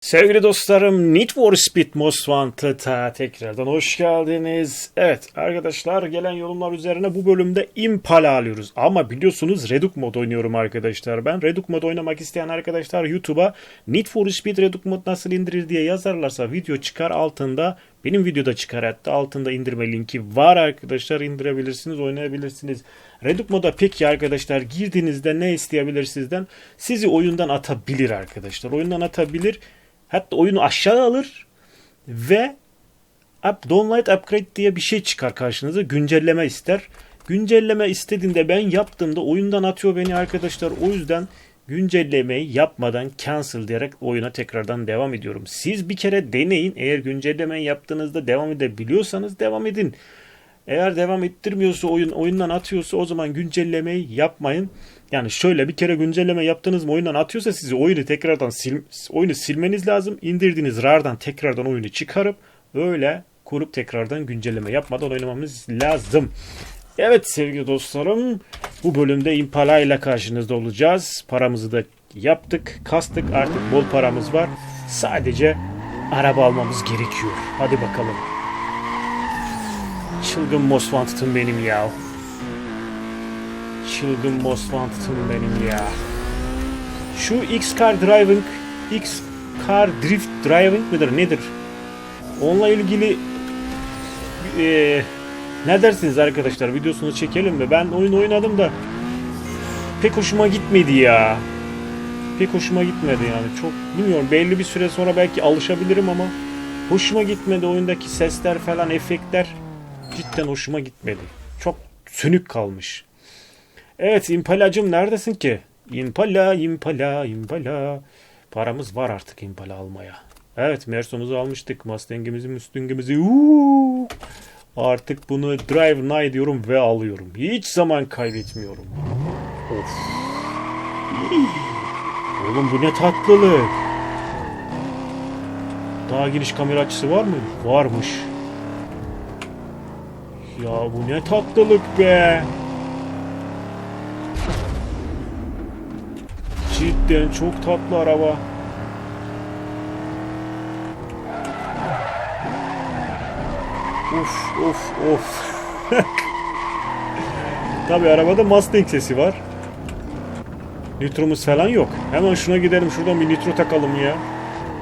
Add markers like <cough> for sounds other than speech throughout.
Sevgili dostlarım Need for Speed Most Wanted'a tekrardan hoş geldiniz. Evet arkadaşlar gelen yorumlar üzerine bu bölümde Impala alıyoruz. Ama biliyorsunuz Redux mod oynuyorum arkadaşlar ben. Redux mod oynamak isteyen arkadaşlar YouTube'a Need for Speed Redux mod nasıl indirir diye yazarlarsa video çıkar altında. Benim videoda çıkar hatta altında indirme linki var arkadaşlar indirebilirsiniz oynayabilirsiniz. Redux moda peki arkadaşlar girdiğinizde ne isteyebilir sizden? Sizi oyundan atabilir arkadaşlar. Oyundan atabilir. Hatta oyunu aşağı alır ve up, download upgrade diye bir şey çıkar karşınıza. Güncelleme ister. Güncelleme istediğinde ben yaptığımda oyundan atıyor beni arkadaşlar. O yüzden güncellemeyi yapmadan cancel diyerek oyuna tekrardan devam ediyorum. Siz bir kere deneyin. Eğer güncellemeyi yaptığınızda devam edebiliyorsanız devam edin. Eğer devam ettirmiyorsa oyun oyundan atıyorsa o zaman güncellemeyi yapmayın. Yani şöyle bir kere güncelleme yaptığınız mı oyundan atıyorsa sizi oyunu tekrardan sil, oyunu silmeniz lazım. İndirdiğiniz RAR'dan tekrardan oyunu çıkarıp öyle kurup tekrardan güncelleme yapmadan oynamamız lazım. Evet sevgili dostlarım bu bölümde Impala ile karşınızda olacağız. Paramızı da yaptık, kastık artık bol paramız var. Sadece araba almamız gerekiyor. Hadi bakalım. Çılgın Most Wanted'ım benim ya. Çılgın Most Wanted'ım benim ya. Şu X-Car Driving, X-Car Drift Driving midir nedir? Onunla ilgili eee ne dersiniz arkadaşlar videosunu çekelim mi? Ben oyun oynadım da pek hoşuma gitmedi ya. Pek hoşuma gitmedi yani. Çok bilmiyorum belli bir süre sonra belki alışabilirim ama hoşuma gitmedi oyundaki sesler falan efektler cidden hoşuma gitmedi. Çok sönük kalmış. Evet Impala'cım neredesin ki? Impala, Impala, Impala. Paramız var artık Impala almaya. Evet Merso'muzu almıştık. Mustang'imizi, Mustang'imizi. Artık bunu Drive Night diyorum ve alıyorum. Hiç zaman kaybetmiyorum. Of. Oğlum bu ne tatlılık. Daha geniş kamera açısı var mı? Varmış. Ya bu ne tatlılık be. Cidden çok tatlı araba. Uf of of. <laughs> Tabi arabada Mustang sesi var. Nitromuz falan yok. Hemen şuna gidelim şuradan bir nitro takalım ya.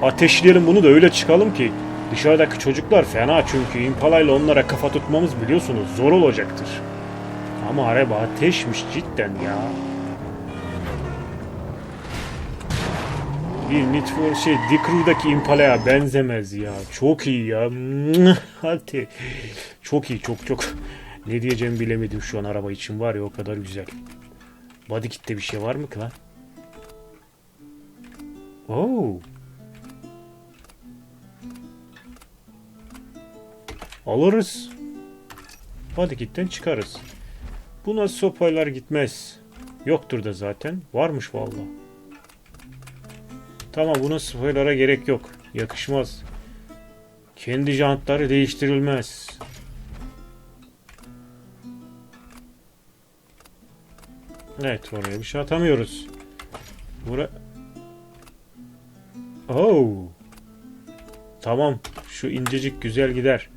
Ateşleyelim bunu da öyle çıkalım ki. Dışarıdaki çocuklar fena çünkü Impala ile onlara kafa tutmamız biliyorsunuz zor olacaktır. Ama araba ateşmiş cidden ya. Bir Need for şey Dickrew'daki Impala'ya benzemez ya. Çok iyi ya. Hadi. Çok iyi çok çok. Ne diyeceğimi bilemedim şu an araba için var ya o kadar güzel. Body kit'te bir şey var mı ki lan? Oo. Alırız. Body kit'ten çıkarız. Buna sopaylar gitmez. Yoktur da zaten. Varmış vallahi. Tamam buna spoiler'a gerek yok. Yakışmaz. Kendi jantları değiştirilmez. Evet oraya bir şey atamıyoruz. Bura... Oh. Tamam. Şu incecik güzel gider.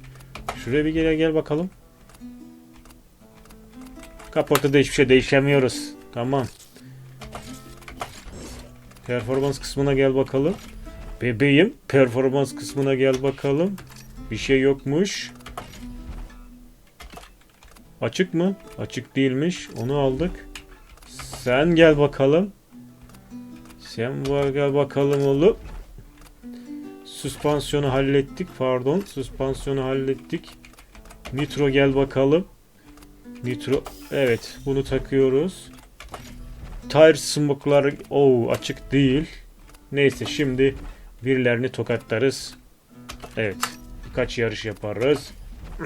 Şuraya bir gel gel bakalım. Kaportada hiçbir şey değişemiyoruz. Tamam. Performans kısmına gel bakalım. Bebeğim performans kısmına gel bakalım. Bir şey yokmuş. Açık mı? Açık değilmiş. Onu aldık. Sen gel bakalım. Sen var gel bakalım oğlum. Süspansiyonu hallettik. Pardon. Süspansiyonu hallettik. Nitro gel bakalım. Nitro. Evet. Bunu takıyoruz. Tire smoke'lar o açık değil. Neyse şimdi birilerini tokatlarız. Evet. Birkaç yarış yaparız. <clears throat>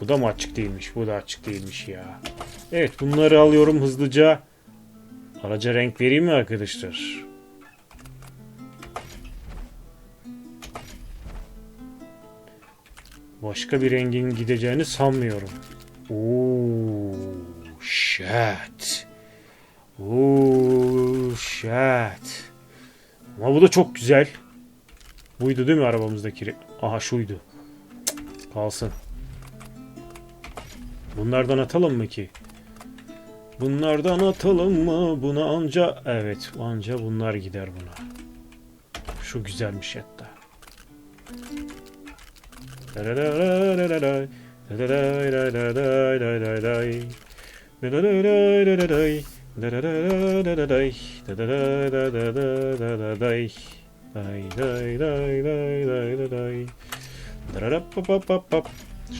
Bu da mı açık değilmiş? Bu da açık değilmiş ya. Evet bunları alıyorum hızlıca. Araca renk vereyim mi arkadaşlar? Başka bir rengin gideceğini sanmıyorum. Oo, shit. Oo, shit. Ama bu da çok güzel. Buydu değil mi arabamızdaki? Aha şuydu. Cık, Kalsın. Bunlardan atalım mı ki? Bunlardan atalım mı? Buna anca... Evet anca bunlar gider buna. Şu güzelmiş hatta.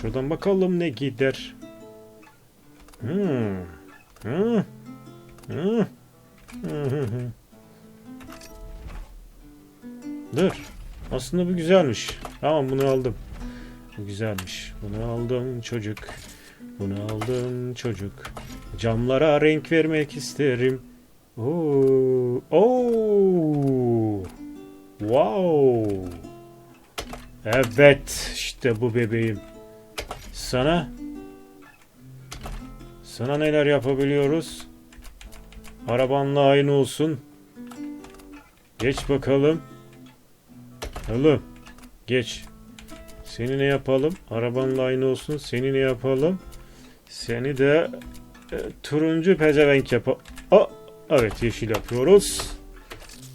Şuradan bakalım ne gider. Hmm. Hmm. Hmm. Hmm. Dur. Aslında bu güzelmiş. Tamam bunu aldım. Bu güzelmiş. Bunu aldım çocuk. Bunu aldım çocuk. Camlara renk vermek isterim. Oo. Oo. Wow. Evet, işte bu bebeğim. Sana sana neler yapabiliyoruz? Arabanla aynı olsun. Geç bakalım. Oğlum geç. Seni ne yapalım? Arabanla aynı olsun. Seni ne yapalım? Seni de e, turuncu pezevenk yap. Aa, evet yeşil yapıyoruz.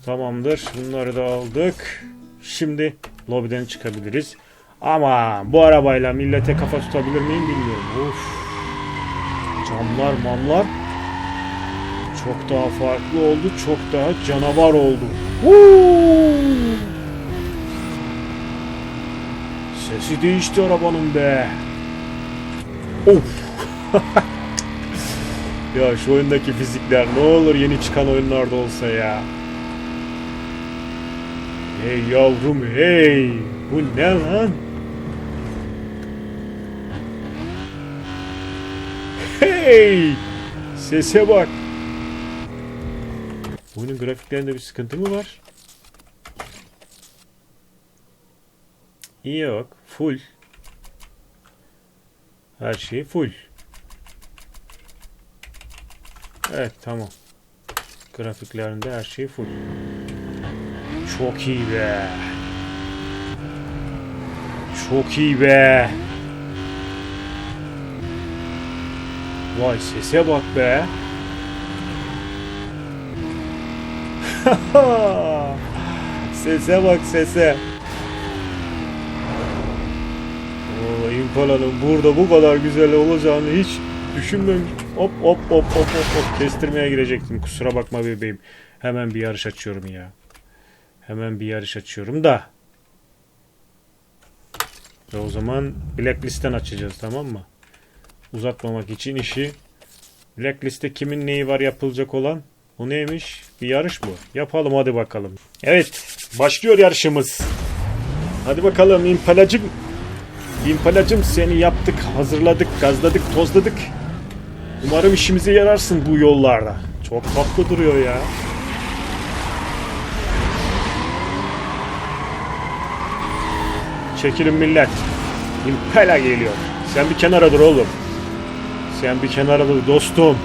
Tamamdır. Bunları da aldık. Şimdi lobiden çıkabiliriz. Ama bu arabayla millete kafa tutabilir miyim bilmiyorum. Uf. Camlar mamlar çok daha farklı oldu. Çok daha canavar oldu. Huu! Sesi değişti arabanın be. Of. <laughs> ya şu oyundaki fizikler ne olur yeni çıkan oyunlarda olsa ya. Hey yavrum hey. Bu ne lan? Hey! Sese bak. Oyunun grafiklerinde bir sıkıntı mı var? İyi yok. Full. Her şey full. Evet tamam. Grafiklerinde her şey full. Çok iyi be. Çok iyi be. Vay sese bak be. <laughs> sese bak sese. Oo, Impala'nın burada bu kadar güzel olacağını hiç düşünmem. Hop hop hop hop hop hop kestirmeye girecektim. Kusura bakma bebeğim. Hemen bir yarış açıyorum ya. Hemen bir yarış açıyorum da. Ve o zaman Blacklist'ten açacağız tamam mı? Uzatmamak için işi. Blacklist'te kimin neyi var yapılacak olan? O neymiş? Bir yarış bu. Yapalım hadi bakalım. Evet başlıyor yarışımız. Hadi bakalım İmpalacım. İmpalacım seni yaptık, hazırladık, gazladık, tozladık. Umarım işimize yararsın bu yollarda. Çok tatlı duruyor ya. Çekilin millet. Impala geliyor. Sen bir kenara dur oğlum. Sen bir kenara dur dostum.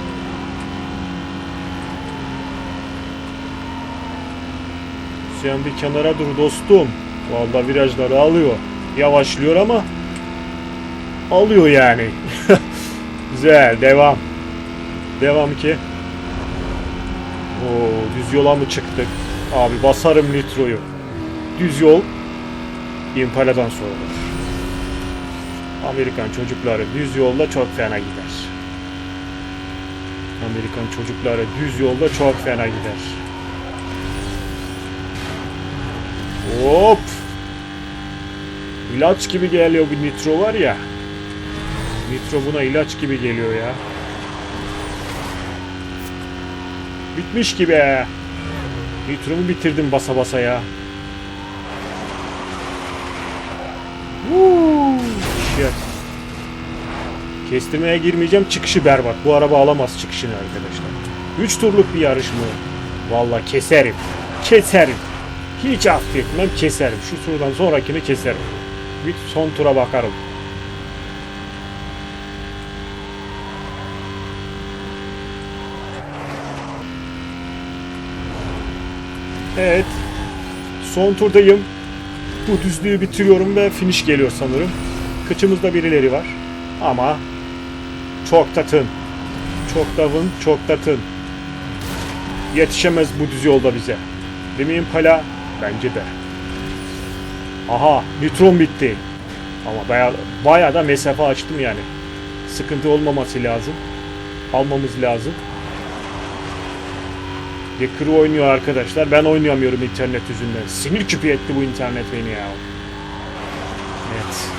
Sen bir kenara dur dostum. Vallahi virajları alıyor. Yavaşlıyor ama alıyor yani. <laughs> Güzel devam. Devam ki. Oo, düz yola mı çıktık? Abi basarım nitroyu. Düz yol Impala'dan sorulur. Amerikan çocukları düz yolda çok fena gider. Amerikan çocukları düz yolda çok fena gider. Hop! İlaç gibi geliyor bu nitro var ya. Nitro buna ilaç gibi geliyor ya. Bitmiş gibi. Nitromu bitirdim basa basa ya. Woo! Shit. Kestirmeye girmeyeceğim. Çıkışı berbat. Bu araba alamaz çıkışını arkadaşlar. 3 turluk bir yarış mı? Vallahi keserim. Keserim. Hiç affetmem keserim. Şu turdan sonrakini keserim. Bir son tura bakarım. Evet. Son turdayım. Bu düzlüğü bitiriyorum ve finish geliyor sanırım. Kıçımızda birileri var. Ama çok tatın. Çok davın, çok tatın. Yetişemez bu düz yolda bize. Değil mi Impala? Bence de. Aha, nitron bitti. Ama bayağı, bayağı da mesafe açtım yani. Sıkıntı olmaması lazım. Almamız lazım. Dekru oynuyor arkadaşlar. Ben oynayamıyorum internet yüzünden. Sinir küpü etti bu internet beni ya. Evet.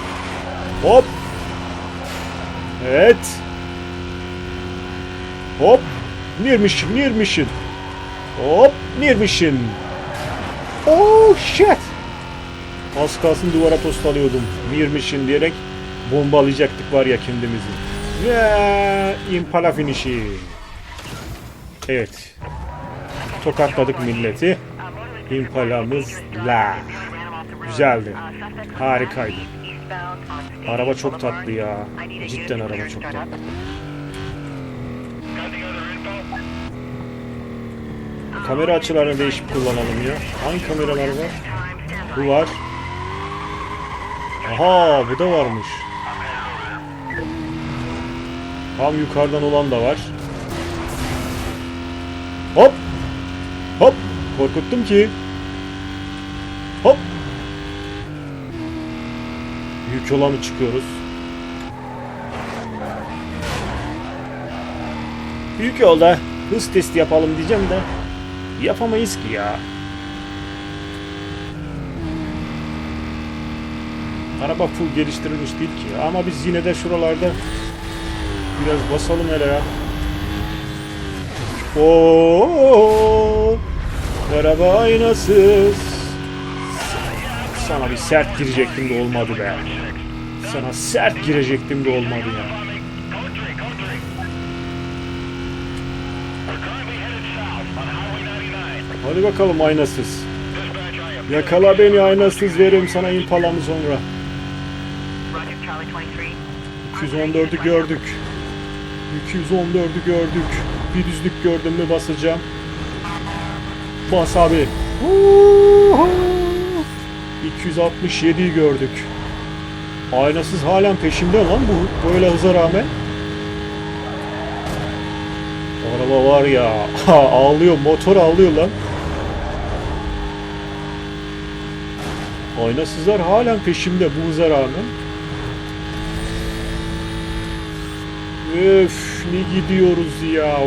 Hop. Evet. Hop. Near mission, near mission. Hop, near mission. Oh shit. Az kalsın duvara tostalıyordum. Near mission diyerek bombalayacaktık var ya kendimizi. Ve impala finişi. Evet. Tokatladık milleti. Impalamızla. Güzeldi. Harikaydı. Araba çok tatlı ya. Cidden araba çok tatlı. Kamera açılarını değişip kullanalım ya. Hangi kameralar var? Bu var. Aha bu da varmış. Tam yukarıdan olan da var. Hop. Hop. Korkuttum ki. Hop. Büyük yola mı çıkıyoruz? Büyük yolda hız testi yapalım diyeceğim de yapamayız ki ya. Araba full geliştirilmiş değil ki ama biz yine de şuralarda biraz basalım hele ya. Oo, araba aynasız. Sana bir sert girecektim de olmadı be. Sana sert girecektim de olmadı ya. Hadi bakalım aynasız. Yakala beni aynasız veririm sana impalamı sonra. 214'ü gördük. 214'ü gördük. Bir düzlük gördüm mü basacağım. Bas abi. 267'yi gördük. Aynasız halen peşimde lan bu böyle hıza rağmen. Araba var ya ağlıyor motor ağlıyor lan. Aynasızlar halen peşimde bu hıza rağmen. Öf ne gidiyoruz ya.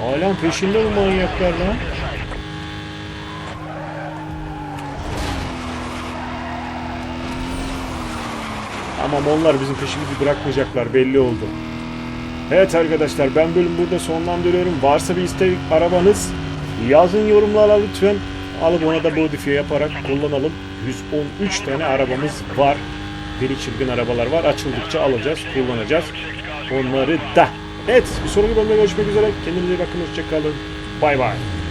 Halen peşinde bu manyaklar lan. Tamam onlar bizim peşimizi bırakmayacaklar belli oldu. Evet arkadaşlar ben bölüm burada sonlandırıyorum. Varsa bir istek arabanız yazın yorumlara lütfen. Alıp ona da modifiye yaparak kullanalım. 113 tane arabamız var. Deli çılgın arabalar var. Açıldıkça alacağız, kullanacağız. Onları da. Evet bir sonraki bölümde görüşmek üzere. Kendinize iyi bakın. Hoşçakalın. Bay bay.